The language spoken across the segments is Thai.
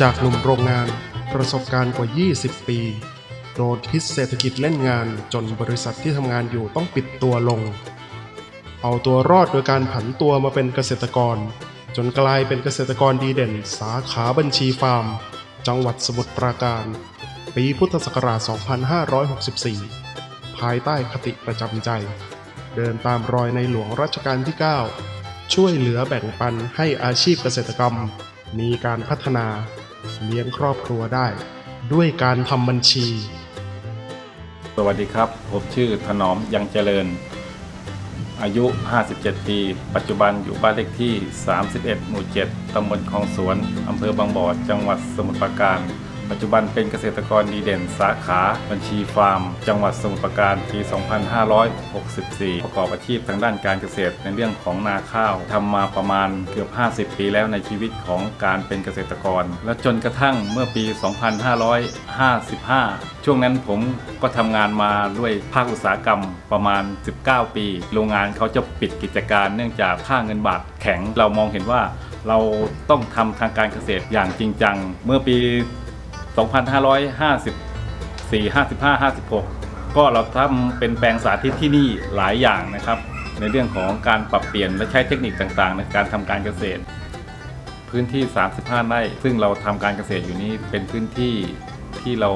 จากหนุ่มโรงงานประสบการณ์กว่า 20 ปี โดนพิษเศรษฐกิจเล่นงานจนบริษัทที่ทำงานอยู่ต้องปิดตัวลง เอาตัวรอดโดยการผันตัวมาเป็นเกษตรกร จนกลายเป็นเกษตรกรดีเด่น สาขาบัญชีฟาร์ม จังหวัดสมุทรปราการ ปีพุทธศักราช 2564 ภายใต้คติประจำใจ เดินตามรอยในหลวงรัชกาลที่ 9 ช่วยเหลือแบ่งปันให้อาชีพเกษตรกรรม มีการพัฒนา เลี้ยงครอบครัวได้ ด้วยการทำบัญชี สวัสดีครับ ผมชื่อถนอมยังเจริญ อายุ 57 ปี ปัจจุบันอยู่บ้านเลขที่ 31 หมู่ 7 ตำบลคลองสวน อำเภอบางบ่อ จังหวัดสมุทรปราการ ปัจจุบันเป็นเกษตรกรดีเด่น สาขาบัญชีฟาร์ม จังหวัดสมุทรปราการปี 2564 ประกอบอาชีพทางด้านการเกษตรในเรื่องของนาข้าวทำมาประมาณเกือบ 50 ปีแล้วในชีวิตของการเป็นเกษตรกร และจนกระทั่งเมื่อปี 2555 ช่วงนั้นผมก็ทำงานมาด้วยภาคอุตสาหกรรมประมาณ 19 ปี โรงงานเขาจะปิดกิจการเนื่องจากค่าเงินบาทแข็งเรามองเห็นว่าเราต้องทำทางการเกษตรอย่างจริงจัง เมื่อปี 2554 55 56 ก็เราทำเป็นแปลงสาธิตที่นี่หลายอย่างนะครับ ในเรื่องของการปรับเปลี่ยนและใช้เทคนิคต่างๆ ในการทำการเกษตร พื้นที่ 35 ไร่ ซึ่งเราทำการเกษตรอยู่นี้เป็นพื้นที่ที่เรา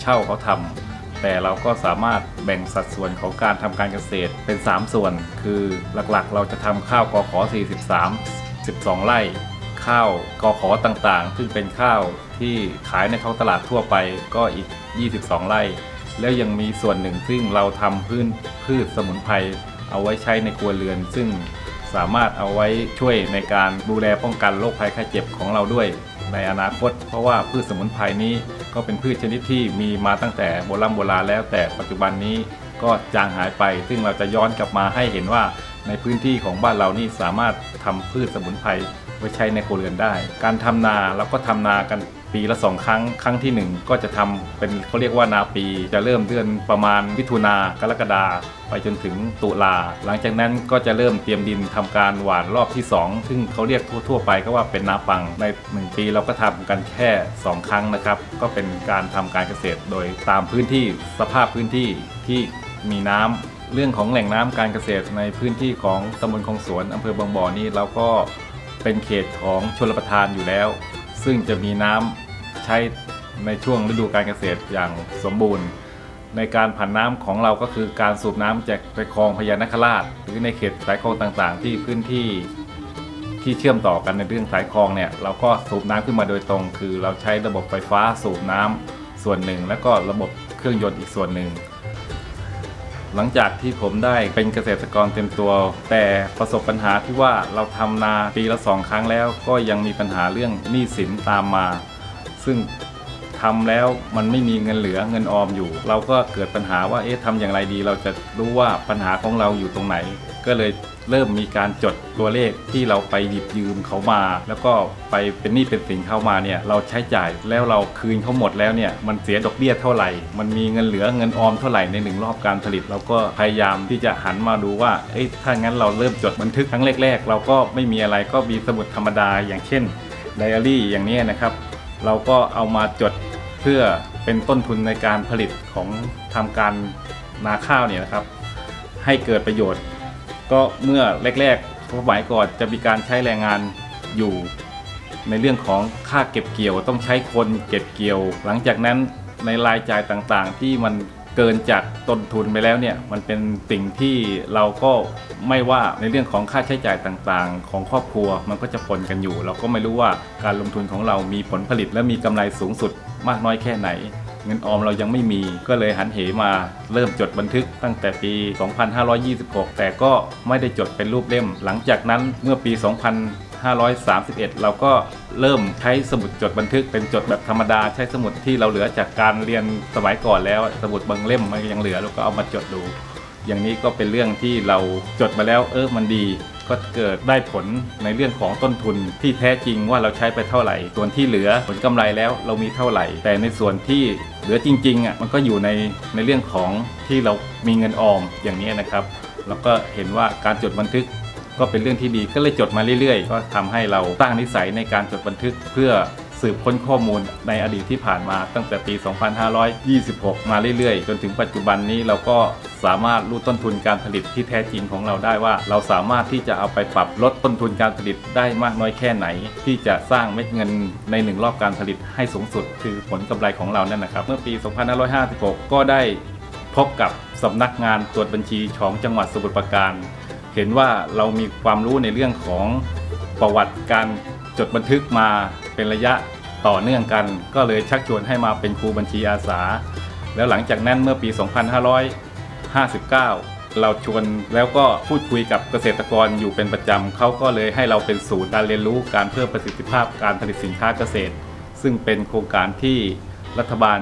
เช่าเขาทำแต่เราก็สามารถแบ่งสัดส่วนของการทำการเกษตรเป็น 3 ส่วน คือหลักๆ เราจะทำข้าวกอขอ 43 12 ไร่ ข้าวกอขอต่างๆ ซึ่งเป็นข้าว ที่ขายในท้องตลาดทั่วไปก็อีก 22 ไร่ แล้วยังมีส่วนหนึ่งซึ่งเราทำพืชพืชสมุนไพรเอาไว้ใช้ในครัวเรือน ซึ่งสามารถเอาไว้ช่วยในการดูแลป้องกันโรคภัยไข้เจ็บของเราด้วย ในอนาคต เพราะว่าพืชสมุนไพรนี้ก็เป็นพืชชนิดที่มีมาตั้งแต่โบราณโบราณแล้วแต่ปัจจุบันนี้ก็จางหายไป ซึ่งเราจะย้อนกลับมาให้เห็นว่าในพื้นที่ของบ้านเรานี่สามารถทำพืชสมุนไพร ไว้ใช้ในครัวเรือนได้ การทำนาเราก็ทำนากันปีละสองครั้ง ครั้งที่หนึ่งก็จะทำเป็นเขาเรียกว่านาปี จะเริ่มเดือนประมาณมิถุนากรกฎาไปจนถึงตุลา หลังจากนั้นก็จะเริ่มเตรียมดินทำการหว่านรอบที่ 2 ซึ่งเขาเรียกทั่วๆไปก็ว่าเป็นนาปังใน 1 ปีเราก็ทำกันแค่ 2 ครั้งนะครับ ก็เป็นการทำการเกษตรโดยตามพื้นที่สภาพพื้นที่ที่มีน้ำเรื่องของแหล่งน้ำการเกษตรในพื้นที่ของตำบลคลองสวนอำเภอบางบ่อนี่เราก็ เป็นเขตของชลประทานอยู่แล้ว ซึ่งจะมีน้ำใช้ในช่วงฤดูการเกษตรอย่างสมบูรณ์ ในการผันน้ำของเราก็คือการสูบน้ำจากไปคลองพญานาคราช หรือในเขตสายคลองต่างๆ ที่พื้นที่ที่เชื่อมต่อกันในเรื่องสายคลองเนี่ยเราก็สูบน้ำขึ้นมาโดยตรง คือเราใช้ระบบไฟฟ้าสูบน้ำส่วนหนึ่ง แล้วก็ระบบเครื่องยนต์อีกส่วนหนึ่ง หลังจากที่ผมได้เป็นเกษตรกรเต็มตัว แต่ประสบปัญหาที่ว่าเราทำนาปีละสองครั้งแล้ว ก็ยังมีปัญหาเรื่องหนี้สินตามมา ซึ่ง ทำแล้วมันไม่มีเงินเหลือเงินออมอยู่ เราก็เกิดปัญหาว่าเอ๊ะทำอย่างไรดี เราจะรู้ว่าปัญหาของเราอยู่ตรงไหน ก็เลยเริ่มมีการจดตัวเลขที่เราไปหยิบยืมเขามา แล้วก็ไปเป็นหนี้เป็นสินเข้ามาเนี่ยเราใช้จ่ายแล้วเราคืนเขาหมดแล้วเนี่ยมันเสียดอกเบี้ยเท่าไหร่ มันมีเงินเหลือเงินออมเท่าไหร่ในหนึ่งรอบการผลิต เราก็พยายามที่จะหันมาดูว่าเอ้ยถ้างั้นเราเริ่มจดบันทึกครั้งแรกๆ เราก็ไม่มีอะไรก็มีสมุดธรรมดาอย่างเช่นไดอารี่อย่างนี้นะครับ เราก็เอามาจด เพื่อเป็นต้นทุนในการผลิตของทำการนาข้าวเนี่ยนะครับ ให้เกิดประโยชน์ ก็เมื่อแรกๆสมัยก่อนจะมีการใช้แรงงานอยู่ในเรื่องของค่าเก็บเกี่ยวต้องใช้คนเก็บเกี่ยว หลังจากนั้นในรายจ่ายต่างๆ ที่มันเกินจากต้นทุนไปแล้วเนี่ยมันเป็นสิ่งที่เราก็ไม่ว่าในเรื่องของค่าใช้จ่ายต่างๆ ของครอบครัวมันก็จะปนกันอยู่ เราก็ไม่รู้ว่าการลงทุนของเรามีผลผลิตและมีกำไรสูงสุด มากน้อยแค่ไหน เงินออมเรายังไม่มีก็เลยหันเหมาเริ่มจดบันทึกตั้งแต่ปี 2526 แต่ก็ไม่ได้จดเป็นรูปเล่ม หลังจากนั้นเมื่อปี2531 เราก็เริ่มใช้สมุดจดบันทึกเป็นจดแบบธรรมดาใช้สมุดที่เราเหลือจากการเรียนสมัยก่อนแล้ว สมุดบางเล่มมันยังเหลือเราก็เอามาจดดู อย่างนี้ก็เป็นเรื่องที่เราจดมาแล้วเออมันดี ก็เกิดได้ผลในเรื่องของต้นทุนที่แท้จริงว่าเราใช้ไปเท่าไหร่ ส่วนที่เหลือผลกำไรแล้วเรามีเท่าไหร่ แต่ในส่วนที่เหลือจริงๆอะมันก็อยู่ในในเรื่องของที่เรามีเงินออมอย่างนี้นะครับแล้วก็เห็นว่าการจดบันทึกก็เป็นเรื่องที่ดีก็เลยจดมาเรื่อยๆ ก็ทำให้เราตั้งนิสัยในการจดบันทึกเพื่อ สืบค้นข้อมูลในอดีตที่ผ่านมาตั้งแต่ปี 2526 มาเรื่อยๆ จนถึงปัจจุบันนี้เราก็สามารถรู้ต้นทุนการผลิตที่แท้จริงของเราได้ว่า เราสามารถที่จะเอาไปปรับลดต้นทุนการผลิตได้มากน้อยแค่ไหน ที่จะสร้างเม็ดเงินในหนึ่งรอบการผลิตให้สูงสุด คือผลกำไรของเรานั่นนะครับ เมื่อปี 2556 ก็ได้พบกับสำนักงานตรวจบัญชีของจังหวัดสมุทรปราการ เห็นว่าเรามีความรู้ในเรื่องของประวัติการ จดบันทึกมาเป็นระยะต่อเนื่องกัน ก็เลยชักชวนให้มาเป็นครูบัญชีอาสา แล้วหลังจากนั้นเมื่อปี 2559 เราชวนแล้วก็พูดคุยกับเกษตรกรอยู่เป็นประจำเขาก็เลยให้เราเป็นศูนย์การเรียนรู้การเพิ่มประสิทธิภาพการผลิตสินค้าเกษตร ซึ่งเป็นโครงการที่รัฐบาล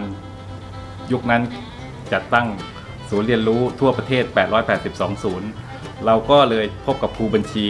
ยุคนั้นจัดตั้งศูนย์เรียนรู้ทั่วประเทศ 882 ศูนย์ เราก็เลยพบกับครูบัญชี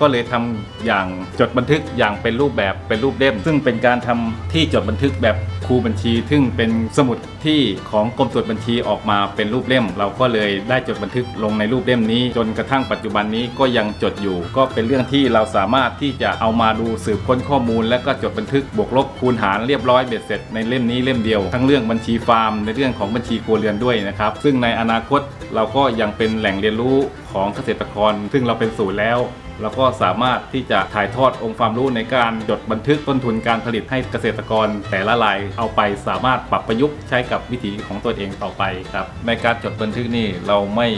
ก็เลยทำอย่างจดบันทึกอย่างเป็นรูปแบบเป็นรูปเล่ม ซึ่งเป็นการทำที่จดบันทึกแบบ ครูบัญชี ซึ่งเป็นสมุดที่ของกรมตรวจบัญชีออกมาเป็นรูปเล่ม เราก็เลยได้จดบันทึกลงในรูปเล่มนี้ จนกระทั่งปัจจุบันนี้ก็ยังจดอยู่ ก็เป็นเรื่องที่เราสามารถที่จะเอามาดูสืบค้นข้อมูล และก็จดบันทึกบวกลบคูณหารเรียบร้อยเบ็ดเสร็จในเล่มนี้เล่มเดียว ทั้งเรื่องบัญชีฟาร์มในเรื่องของบัญชีครัวเรือนด้วยนะครับซึ่งในอนาคตเราก็ยังเป็นแหล่งเรียนรู้ของเกษตรกร ซึ่งเราเป็นศูนย์แล้วเราก็สามารถที่จะถ่ายทอดองค์ความรู้ในการจดบันทึกต้นทุนการผลิตให้เกษตรกรแต่ละรายเอาไปสามารถปรับประยุกต์ใช้กับวิถีของตัวเองต่อไปครับในการจดบันทึกนี่เราไม่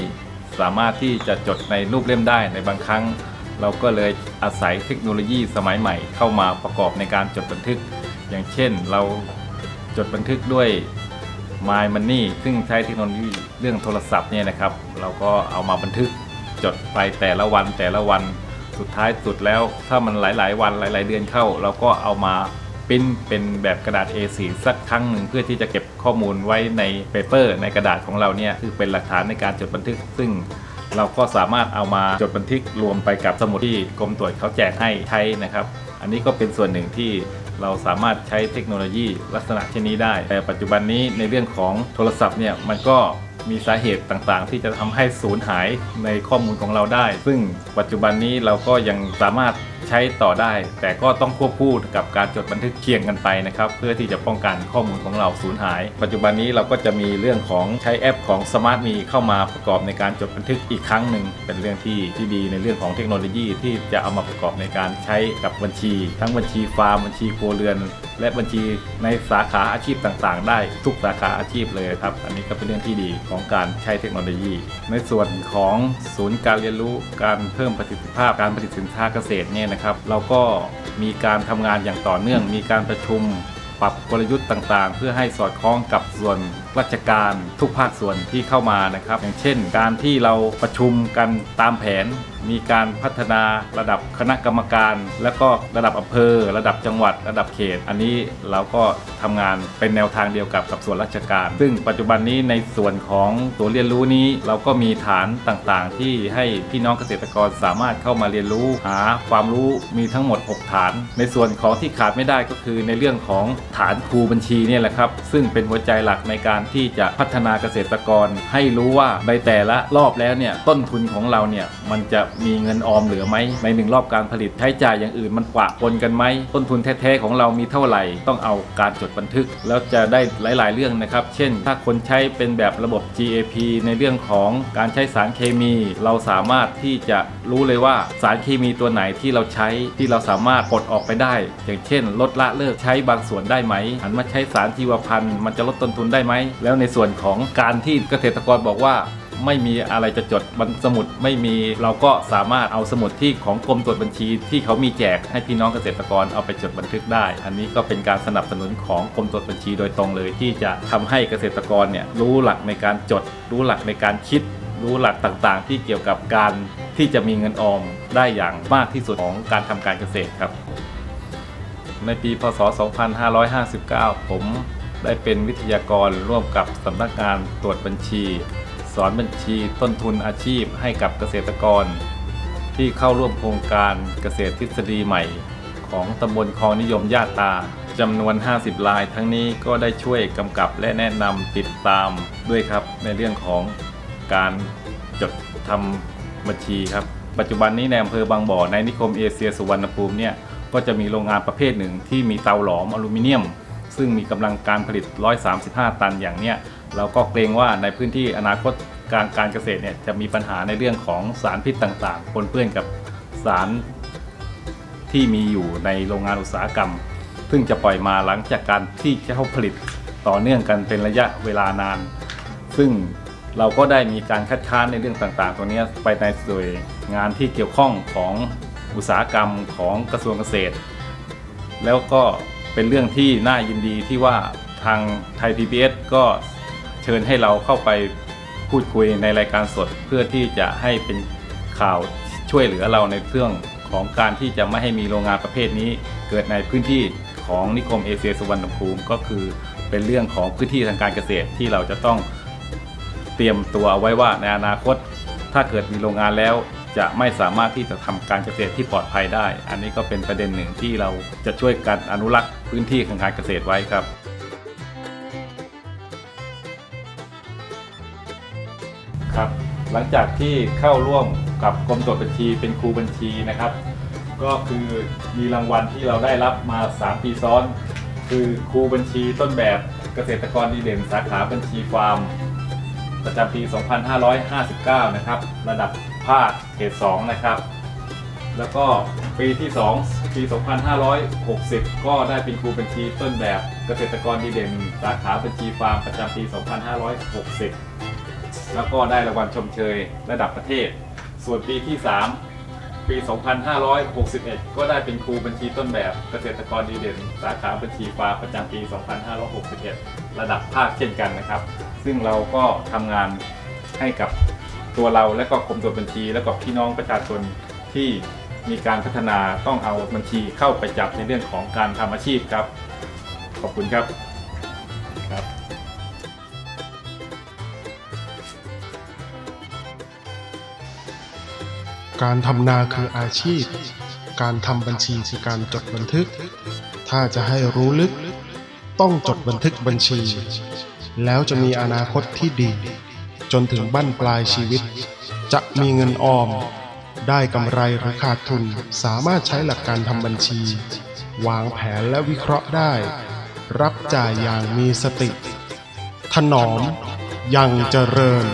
สามารถที่จะจดในรูปเล่มได้ในบางครั้ง เราก็เลยอาศัยเทคโนโลยีสมัยใหม่ เข้ามาประกอบในการจดบันทึก อย่างเช่นเราจดบันทึกด้วย My Money ซึ่งใช้เทคโนโลยีเรื่องโทรศัพท์เนี่ยนะครับ เราก็เอามาบันทึกจดไปแต่ละวันแต่ละวันสุดท้ายสุดแล้ว ถ้ามันหลาย ๆ วันหลาย ๆ เดือนเข้า เราก็เอามา ปิ้นเป็นแบบกระดาษ A4 สักครั้งหนึ่งเพื่อที่จะเก็บข้อมูลไว้ในเปเปอร์ ในกระดาษของเราเนี่ยคือเป็นหลักฐานในการจดบันทึก ซึ่งเราก็สามารถเอามาจดบันทึกรวมไปกับสมุดที่กรมตรวจเขาแจกให้ใช้นะครับ อันนี้ก็เป็นส่วนหนึ่งที่เราสามารถใช้เทคโนโลยีลักษณะเช่นนี้ได้ แต่ปัจจุบันนี้ในเรื่องของโทรศัพท์เนี่ยมันก็ มีสาเหตุต่างๆ ที่จะทำให้สูญหายในข้อมูลของเราได้ ซึ่งปัจจุบันนี้เราก็ยังสามารถใช้ต่อได้ แต่ก็ต้องควบคู่กับการจดบันทึกเคียงกันไปนะครับ เพื่อที่จะป้องกันข้อมูลของเราสูญหาย ปัจจุบันนี้เราก็จะมีเรื่องของใช้แอปของ Smart Me เข้ามาประกอบในการจดบันทึกอีกครั้งหนึ่งเป็นเรื่องที่ที่ดีในเรื่องของเทคโนโลยีที่จะเอามาประกอบในการใช้กับบัญชี ทั้งบัญชีฟาร์มบัญชีครัวเรือน และบัญชีในสาขาอาชีพต่างๆ ได้ทุกสาขาอาชีพเลยครับ อันนี้ก็เป็นเรื่องที่ดีของการใช้เทคโนโลยี ในส่วนของศูนย์การเรียนรู้การเพิ่มประสิทธิภาพการผลิตสินค้าเกษตรเนี่ยนะครับ เราก็มีการทำงานอย่างต่อเนื่อง มีการประชุมปรับกลยุทธ์ต่างๆ เพื่อให้สอดคล้องกับส่วน ราชการทุกภาคส่วนที่เข้ามานะครับ อย่างเช่น การที่เราประชุมกันตามแผน มีการพัฒนาระดับคณะกรรมการ และก็ระดับอำเภอ ระดับจังหวัด ระดับเขต อันนี้เราก็ทำงานเป็นแนวทางเดียวกับกับส่วนราชการ ซึ่งปัจจุบันนี้ในส่วนของตัวเรียนรู้นี้ เราก็มีฐานต่างๆ ที่ให้พี่น้องเกษตรกรสามารถเข้ามาเรียนรู้หาความรู้มีทั้งหมด 6 ฐาน ในส่วนของที่ขาดไม่ได้ก็คือในเรื่องของฐานครูบัญชีเนี่ยแหละครับ ซึ่งเป็นหัวใจหลักในการที่จะพัฒนาเกษตรกร ให้รู้ว่าในแต่ละรอบแล้วเนี่ยต้นทุนของเราเนี่ยมันจะมีเงินออมเหลือไหมในหนึ่งรอบการผลิตใช้จ่ายอย่างอื่นมันปะปนกันไหมต้นทุนแท้ๆของเรามีเท่าไหร่ต้องเอาการจดบันทึก แล้วจะได้หลาย ๆ เรื่องนะครับ เช่น ถ้าคนใช้เป็นแบบระบบ GAP ในเรื่องของการใช้สารเคมี เราสามารถที่จะรู้เลยว่าสารเคมีตัวไหนที่เราใช้ที่เราสามารถปลดออกไปได้ อย่างเช่น ลดละเลิกใช้บางส่วนได้ไหมหันมาใช้สารชีวพันธุ์มันจะลดต้นทุนได้ไหมแล้วในส่วนของการที่เกษตรกรบอกว่าไม่มีอะไรจะจดบันสมุดไม่มีเราก็สามารถเอาสมุดที่ของกรมตรวจบัญชี ที่เขามีแจกให้พี่น้องเกษตรกรเอาไปจดบันทึกได้ อันนี้ก็เป็นการสนับสนุนของกรมตรวจบัญชีโดยตรงเลย ที่จะทำให้เกษตรกรเนี่ยรู้หลักในการจด รู้หลักในการคิด รู้หลักต่างๆ ที่เกี่ยวกับการที่จะมีเงินออมได้อย่างมากที่สุดของการทำการเกษตรครับ ในปีพศ 2559 ผม ได้เป็นวิทยากรร่วมกับสำนักงานตรวจบัญชี สอนบัญชีต้นทุนอาชีพให้กับเกษตรกร ที่เข้าร่วมโครงการเกษตรทฤษฎีใหม่ ของตำบลคลองนิยมญาตาจำนวน 50ราย ทั้งนี้ก็ได้ช่วยกำกับและแนะนำติดตามด้วยครับ ในเรื่องของการจดทำบัญชีครับ ปัจจุบันนี้ในอำเภอบางบ่อในนิคมเอเชียสุวรรณภูมิเนี่ยก็จะมีโรงงานประเภทหนึ่งที่มีเตาหลอมอลูมิเนียม ซึ่งมีกำลังการผลิต 135 ตันอย่างเนี้ยเราก็เกรงว่าในพื้นที่อนาคตการการเกษตรเนี่ยจะมีปัญหาในเรื่องของสารพิษต่างๆ ปนเปื้อนกับสารที่มีอยู่ในโรงงานอุตสาหกรรม ซึ่งจะปล่อยมาหลังจากการที่เขาผลิตต่อเนื่องกันเป็นระยะเวลานาน ซึ่งเราก็ได้มีการคัดค้านในเรื่องต่างๆ ตรงนี้ไปในโดยงานที่เกี่ยวข้องของอุตสาหกรรมของกระทรวงเกษตร แล้วก็ เป็นเรื่องที่น่ายินดีที่ว่าทางไทย PBS ก็เชิญให้เราเข้าไปพูดคุยในรายการสด เพื่อที่จะให้เป็นข่าวช่วยเหลือเราในเรื่องของการที่จะไม่ให้มีโรงงานประเภทนี้ เกิดในพื้นที่ของนิคมเอเชียสุวรรณภูมิก็คือเป็นเรื่องของพื้นที่ทางการเกษตรที่เราจะต้องเตรียมตัวเอาไว้ว่าในอนาคต ถ้าเกิดมีโรงงานแล้ว จะไม่สามารถที่จะทำการเกษตรที่ปลอดภัยได้ อันนี้ก็เป็นประเด็นหนึ่งที่เราจะช่วยกันอนุรักษ์พื้นที่ทางการเกษตรไว้ครับครับ หลังจากที่เข้าร่วมกับกรมตรวจบัญชีเป็นครูบัญชีนะครับ ก็คือมีรางวัลที่เราได้รับมา 3 ปีซ้อน คือครูบัญชีต้นแบบเกษตรกรดีเด่นสาขาบัญชีฟาร์ม ประจำปี 2559 นะครับ ระดับ ภาคเขต2นะครับ แล้วก็ปีที่ 2 ปี 2560 ก็ได้เป็นครูบัญชีต้นแบบเกษตรกรดีเด่น สาขาบัญชีฟาร์มประจำปี 2560 แล้วก็ได้รางวัลชมเชยระดับประเทศ ส่วนปีที่ 3ปี 2561 ก็ได้เป็นครูบัญชีต้นแบบเกษตรกรดีเด่น สาขาบัญชีฟาร์มประจำปี 2561 ระดับภาคเช่นกันนะครับ ซึ่งเราก็ทำงานให้กับ ตัวเราและก็กรมตรวบัญชี และก็พี่น้องประชาชนที่มีการพัฒนาต้องเอาบัญชีเข้าไปจับในเรื่องของการทำอาชีพครับ ขอบคุณครับครับการทำนาคืออาชีพ การทำบัญชีคือการจดบันทึก ถ้าจะให้รู้ลึก ต้องจดบันทึกบัญชี แล้วจะมีอนาคตที่ดี จนถึงบั้นปลายชีวิต จะมีเงินออม ได้กำไรหรือขาดทุนสามารถใช้หลักการทำบัญชี วางแผนและวิเคราะห์ได้ รับจ่ายอย่างมีสติ ถนอมยังเจริญ